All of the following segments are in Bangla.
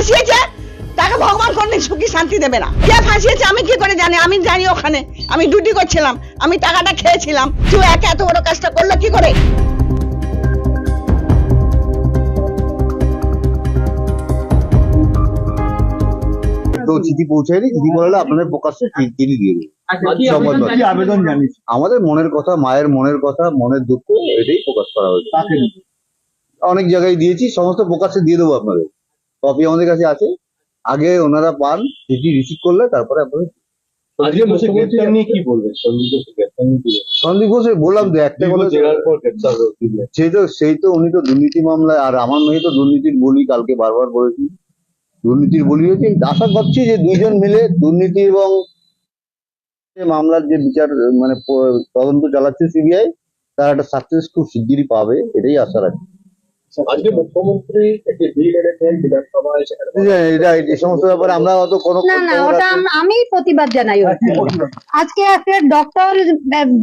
ফাঁসিয়েছে? তাকে ভগবান কোনদিন সুখী শান্তি দেবে না। কে ফাঁসিয়েছে? আমি কি করে জানি? আমি জানি ওখানে। আমি ডিউটি করছিলাম। আমি টাকাটা খেয়েছিলাম। তুই একে এত বড় কাজটা করল কি করে? তো চিঠি পৌঁছায়নি। চিঠি পড়ালে আপনাদের প্রকাশ্যে চিঠি দিয়ে আবেদন জানিস আমাদের মনের কথা মায়ের মনের কথা মনের দুঃখ এটাই প্রকাশ করা হয়েছে। তাকে। অনেক জায়গায় দিয়েছি সমস্ত প্রকাশ্যে দিয়ে দেবো আপনাদের। কপি আমাদের কাছে আছে। আগে ওনারা পান চিঠি রিসিভ করলে তারপরে আপনাদের সন্দীপ ঘোষের বললাম তো একটা কথা। সেই তো সেই তো উনি তো দুর্নীতি মামলায় আর আমার মেয়ে তো দুর্নীতির বলি কালকে বারবার বলেছি। দুর্নীতির বলি হয়েছে। আশা করছি যে দুইজন মিলে দুর্নীতি এবং মামলার যে বিচার মানে তদন্ত চালাচ্ছে সিবিআই তারা একটা সাকসেস খুব শিগগিরই পাবে এটাই আশা রাখি আজকে মুখ্যমন্ত্রী একটি বিল এনেছেন বিধানসভায় সেখানে এটা এটা- এই সমস্ত ব্যাপারে আমরা হয়তো কোনো না না ওটা আমি প্রতিবাদ জানাই আজকে একটা ডক্টর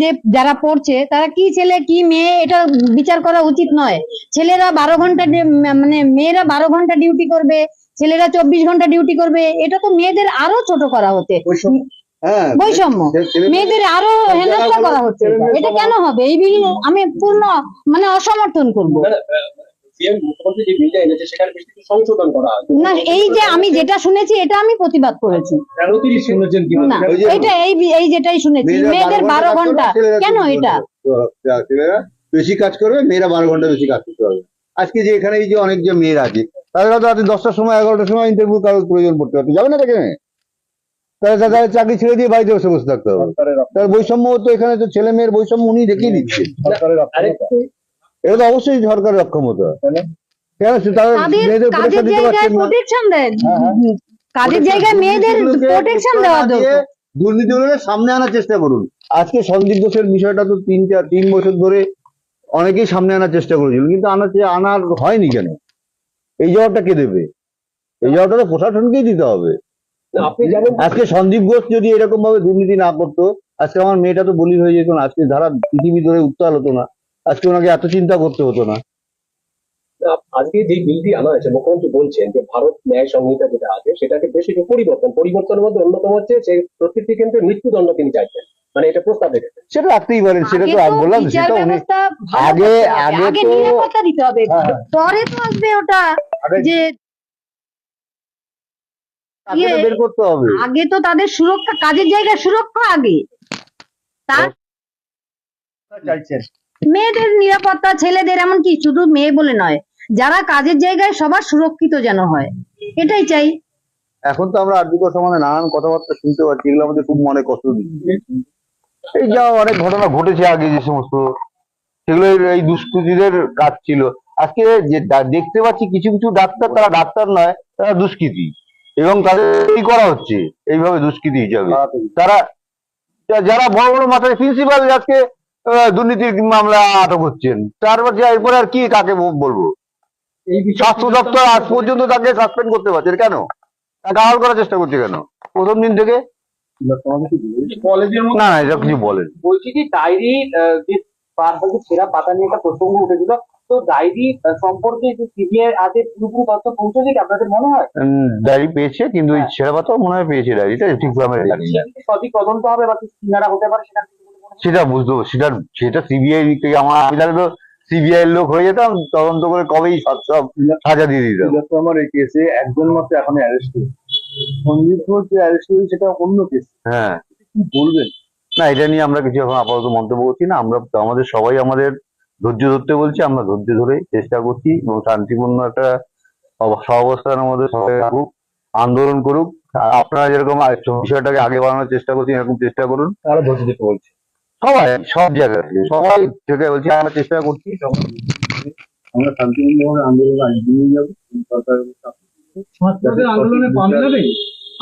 যে যারা পড়ছে তারা কি ছেলে কি মেয়ে এটা বিচার করা উচিত নয়। ছেলেরা বারো ঘণ্টা মানে মেয়েরা বারো ঘণ্টা ডিউটি করবে ছেলেরা চব্বিশ ঘণ্টা ডিউটি করবে এটা তো মেয়েদের আরও ছোট করা হতে। হ্যাঁ বৈষম্য। মেয়েদের আরও হেনস্থা করা হচ্ছে। এটা। কেন হবে? এই বিল আমি পূর্ণ মানে অসমর্থন করব। সিএম মুখ্যমন্ত্রী যে বিলটা এনেছে সেখানে বেশ কিছু সংশোধন করা আছে। না এই যে আমি যেটা শুনেছি এটা আমি প্রতিবাদ করেছি। কেন তিনি শুনেছেন কি না ওই যে- এটা এই এই যেটাই শুনেছি মেয়েদের বারো ঘণ্টা। কেন এটা? ছেলেরা বেশি কাজ করবে মেয়েরা বারো ঘণ্টা বেশি কাজ করতে পারবে। আজকে যে এখানে এই যে অনেক যে মেয়েরা আছে তারা তো রাতে দশটার সময় এগারোটার সময় ইন্টারভিউ কারোর প্রয়োজন পড়তে পারবে যাবে না দেখে তারা তাদের চাকরি ছেড়ে দিয়ে বাড়িতে বসে বসে থাকতে হবে। তার বৈষম্য তো এখানে তো ছেলে মেয়ের বৈষম্য উনি দেখিয়ে দিচ্ছে। এটা তো অবশ্যই সরকারের অক্ষমতা কেন? তাদের মেয়েদের প্রোটেকশন দিতে পারছেন না? প্রোটেকশন দেন? হ্যাঁ, হ্যাঁ। কাজের জায়গায় মেয়েদের প্রোটেকশন দেওয়া দরকার? দুর্নীতিগুলোকে সামনে আনার চেষ্টা করুন। আজকে সন্দীপ ঘোষের বিষয়টা তো তিন চার তিন বছর ধরে অনেকেই সামনে আনার চেষ্টা করেছিল কিন্তু আনার আনার হয়নি কেন? এই জবাবটা কে দেবে? এই জবাবটা তো প্রশাসনকেই দিতে হবে। আপনি আজকে সন্দীপ ঘোষ যদি এরকম ভাবে দুর্নীতি না করতো আজকে আমার মেয়েটা তো বলি হয়ে যেত না আজকে ধারা পৃথিবী ধরে উত্তাল হতো না আজকে ওনাকে এত চিন্তা করতে হতো না। আজকে যে বিলটি আনা হয়েছে মুখ্যমন্ত্রী বলছেন যে ভারত ন্যায় সংহিতা যেটা আছে সেটাকে বেশ কিছু পরিবর্তন। পরিবর্তনের মধ্যে অন্যতম হচ্ছে যে প্রত্যেকটি কেন্দ্রে মৃত্যুদণ্ড তিনি চাইছেন। মানে এটা প্রস্তাব রেখেছেন। সেটা রাখতেই পারেন সেটা আগে তো তো বললাম সেটা উনি আগে- আগে আগে তো- নিরাপত্তা দিতে হবে। হ্যাঁ। পরে তো আসবে ওটা যে ইয়ে- বের করতে হবে। আগে তো তাদের সুরক্ষা কাজের জায়গায় সুরক্ষা আগে। তার চাইছেন। মেয়েদের নিরাপত্তা ছেলেদের এমনকি শুধু মেয়ে বলে নয় যারা কাজের জায়গায় সবার সুরক্ষিত যেন হয়। এটাই চাই। এখন তো আমরা আর্থিক সমাধানে নানান কথাবার্তা শুনতে পাচ্ছি এগুলো আমাদের খুব মনে কষ্ট দিচ্ছে। এই যা অনেক ঘটনা ঘটেছে আগে যে সমস্ত সেগুলো এই- দুষ্কৃতীদের কাজ ছিল। আজকে যে দেখতে পাচ্ছি কিছু কিছু ডাক্তার তারা ডাক্তার নয় তারা দুষ্কৃতী। এবং তাদের কি করা হচ্ছে? এইভাবে দুষ্কৃতী হিসাবে। তারা যারা বড় বড় মাথায় প্রিন্সিপাল আজকে দুর্নীতির মামলা আটক হচ্ছেন। তারপর যে এরপরে আর কি কাকে বলব? স্বাস্থ্য দপ্তর আজ পর্যন্ত তাকে সাসপেন্ড করতে পারছে। কেন? তাকে আড়াল করার চেষ্টা করছে কেন? প্রথম দিন থেকে? না না এটা কিছু বলেন। বলছি যে ডায়েরি যে সেরা পাতা নিয়ে একটা প্রসঙ্গ উঠেছিল। তো ডায়েরি সম্পর্কে যে সিবিআই পুরোপুরি তথ্য পৌঁছেছে কি আপনাদের মনে হয়? ডায়েরি পেয়েছে কিন্তু ওই ছেঁড়া পাতাও মনে হয় পেয়েছে ডায়েরিটা ঠিকভাবে জানি না। সঠিক তদন্ত হবে বা কিনারা হতে পারে সেটা? সেটা বুঝতে সেটা সেটা সিবিআই দিক থেকে আমার আমি তাহলে তো সিবিআই এর লোক হয়ে যেতাম তদন্ত করে কবেই সব সাজা দিয়ে দিতাম। আমার এই কেসে একজন মাত্র এখন অ্যারেস্ট সন্দীপ ঘোষ যে অ্যারেস্ট হয়েছে সেটা অন্য কেস হ্যাঁ। কি বলবেন? না এটা নিয়ে আমরা কিছু এখন আপাতত মন্তব্য করছি না। আমরা আমাদের সবাই আমাদের ধৈর্য ধরতে বলছি আমরা ধৈর্য ধরে চেষ্টা করছি এবং শান্তিপূর্ণ একটা সহাবস্থানের মধ্যে সবাই থাকুক আন্দোলন করুক। আপনারা যেরকম বিষয়টাকে আগে বাড়ানোর চেষ্টা করছি এরকম চেষ্টা করুন। তারা ধৈর্য দিতে বলছে। সবাই সব জায়গায়। থেকে, সবাই থেকে বলছি আমরা চেষ্টা করছি আমরা শান্তিপূর্ণভাবে আন্দোলন আগে নিয়ে যাব সরকারের আন্দোলনে পাম যাবে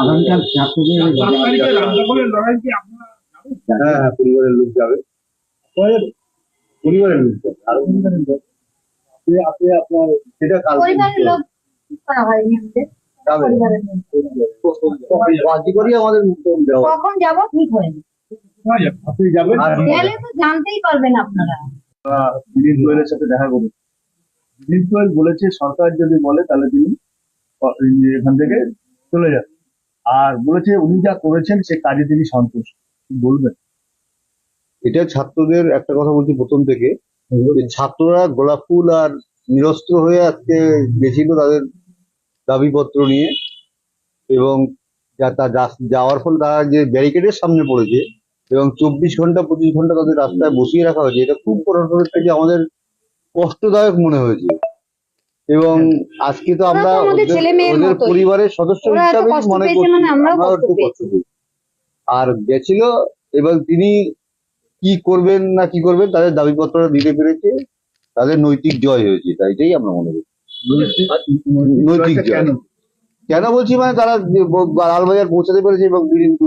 আগামীকাল ছাত্রদের সাত তারিখে রামনগরের লড়াই কি আপনারা হ্যাঁ হ্যাঁ পরিবারের লোক যাবে। পরিবারের লোক? যাবে। আরও আপনি আপনি আপনার সেটা কাল পরিবারের করা হয়নি আমাদের। যাবে। কখন যাব? ঠিক হয়নি? আপনি যাবেন গেলে তো জানতেই পারবেন আপনারা। দিলীপ গোয়েলের সাথে দেখা করুন। দিলীপ গোয়েল বলেছে সরকার যদি বলে তাহলে তিনি এখান থেকে চলে যাবে আর বলেছে উনি যা করেছেন সে কাজে তিনি সন্তুষ্ট। বলবেন? এটা ছাত্রদের একটা কথা বলছি প্রথম থেকে ছাত্ররা গোলাপ ফুল আর নিরস্ত্র হয়ে আজকে গেছিল তাদের দাবিপত্র নিয়ে এবং যা যাওয়ার ফলে তারা যে ব্যারিকেডের সামনে পড়েছে এবং চব্বিশ ঘণ্টা পঁচিশ ঘণ্টা তাদের রাস্তায় বসিয়ে রাখা হয়েছে। এটা খুব প্রশাসনের থেকে আমাদের কষ্টদায়ক মনে হয়েছে। এবং আজকে তো আমরা ওদের-। পরিবারের সদস্য হিসাবে মনে করছি মানে। আর গেছিল এবং তিনি কি করবেন না কি করবেন তাদের দাবিপত্রটা দিতে পেরেছে। তাদের নৈতিক জয় হয়েছে তাই এটাই আমরা মনে করি। নৈতিক জয়। কেন? কেন বলছি মানে তারা লালবাজার পৌঁছাতে পেরেছে এবং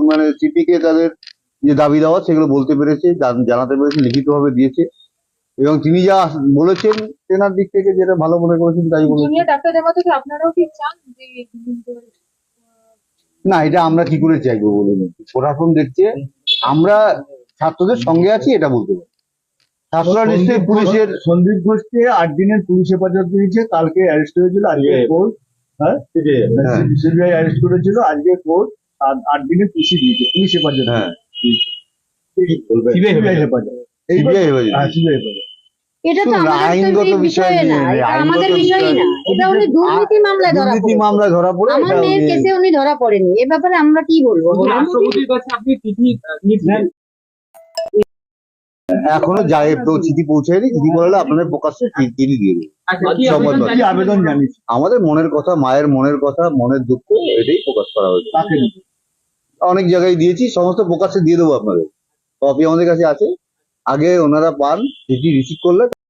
মানে সিপিকে তাদের যে দাবি দেওয়া সেগুলো বলতে পেরেছে জানাতে পেরেছে লিখিতভাবে দিয়েছে। এবং তিনি যা বলেছেন তেনার দিক থেকে যেটা ভালো মনে করেছেন তাই বলেছেন। ডাক্তার দেখা থেকে আপনারাও কি চান যে না এটা আমরা কি করে চাইব বলুন? প্রশাসন দেখছে আমরা ছাত্রদের সঙ্গে আছি এটা বলতে পারি। ছাত্ররা নিশ্চয়ই পুলিশের সন্দীপ ঘোষকে আট দিনের পুলিশ হেফাজত দিয়েছে কালকে অ্যারেস্ট হয়েছিল আজকে কোর্ট। হ্যাঁ? হ্যাঁ। সিবিআই অ্যারেস্ট করেছিল আজকে কোর্ট আট দিনের পিসি দিয়েছে পুলিশ হেফাজত হ্যাঁ। হ্যাঁ এটা তো আমাদের বিষয় বিষয় না এটা আমাদের বিষয়ই না। এটা উনি দুর্নীতি মামলায় ধরা দুর্নীতি মামলায় ধরা পড়ে? আমার মেয়ের কেসে উনি ধরা পড়েনি এ ব্যাপারে আমরা কি বলব? রাষ্ট্রপতির কাছে আপনি চিঠি দিয়েছিলেন এখনও যায় তো চিঠি পৌঁছায়নি। চিঠি বলালে আপনাদের প্রকাশ্যে চি- চিঠি দিয়ে দেবে। আচ্ছা, আবেদন আমাদের মনের কথা মায়ের মনের কথা মনের দুঃখ এটাই প্রকাশ করা হয়েছে। অনেক জায়গায় দিয়েছি, সমস্ত প্রকাশ্যে দিয়ে দেবো আপনাদের। কপি আমাদের কাছে আছে। আগে ওনারা পান চিঠি রিসিভ করলে